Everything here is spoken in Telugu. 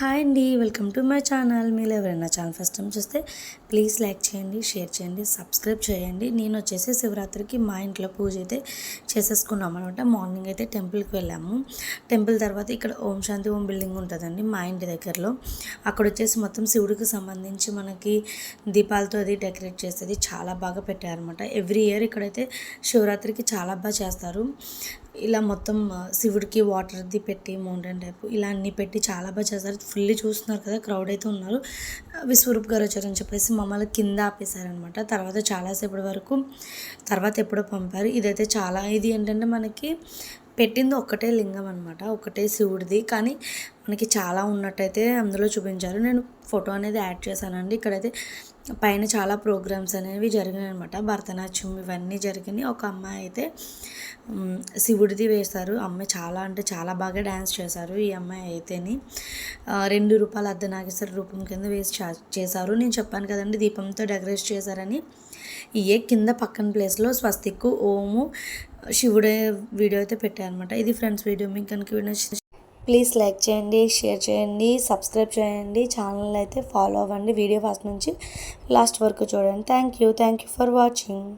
హాయ్ అండి వెల్కమ్ టు మై ఛానల్. మీరు ఎవరైనా ఛానల్ ఫస్ట్ టైం చూస్తే ప్లీజ్ లైక్ చేయండి షేర్ చేయండి సబ్స్క్రైబ్ చేయండి. నేను వచ్చేసి శివరాత్రికి మా ఇంట్లో పూజ అయితే చేసేసుకున్నాం అనమాట. మార్నింగ్ అయితే టెంపుల్కి వెళ్ళాము. టెంపుల్ తర్వాత ఇక్కడ ఓం శాంతి ఓం బిల్డింగ్ ఉంటుందండి మా ఇంటి దగ్గరలో. అక్కడ వచ్చేసి మొత్తం శివుడికి సంబంధించి మనకి దీపాలతో అది డెకరేట్ చేసేది చాలా బాగా పెట్టారనమాట ఎవ్రీ ఇయర్ ఇక్కడైతే శివరాత్రికి చాలా బాగా చేస్తారు. ఇలా మొత్తం శివుడికి వాటర్ది పెట్టి మౌంటైన్ టైప్ ఇలా అన్నీ పెట్టి చాలా బాగా చేస్తారు ఫుల్లీ చూస్తున్నారు కదా క్రౌడ్ అయితే ఉన్నారు. విశ్వరూప్ గారు వచ్చారని చెప్పేసి మమ్మల్ని కింద ఆపేశారనమాట. తర్వాత చాలాసేపటి వరకు తర్వాత ఎప్పుడో పంపారు. ఇదైతే చాలా ఇది ఏంటంటే మనకి పెట్టింది ఒక్కటే లింగం అనమాట ఒకటే శివుడిది. కానీ మనకి చాలా ఉన్నట్టయితే అందులో చూపించారు. నేను ఫోటో అనేది యాడ్ చేశానండి. ఇక్కడైతే పైన చాలా ప్రోగ్రామ్స్ అనేవి జరిగినాయి అనమాట భరతనాట్యం ఇవన్నీ జరిగినాయి. ఒక అమ్మాయి అయితే శివుడిది వేశారు. అమ్మాయి చాలా అంటే చాలా బాగా డ్యాన్స్ చేశారు ఈ అమ్మాయి అయితేని. రెండు రూపాయల అర్ధ నాగేశ్వర రూపం కింద వేసి చేశారు. నేను చెప్పాను కదండి దీపంతో డెకరేట్ చేశారని. ఇయే కింద పక్కన ప్లేస్లో స్వస్తిక్ ఓము శివుడే వీడియో అయితే పెట్టారనమాట ఇది ఫ్రెండ్స్ వీడియో. మీకు కనుక వీడియో ప్లీజ్ లైక్ చేయండి షేర్ చేయండి సబ్స్క్రైబ్ చేయండి. ఛానల్ అయితే ఫాలో అవ్వండి. వీడియో ఫస్ట్ నుంచి లాస్ట్ వరకు చూడండి. Thank you thank you for watching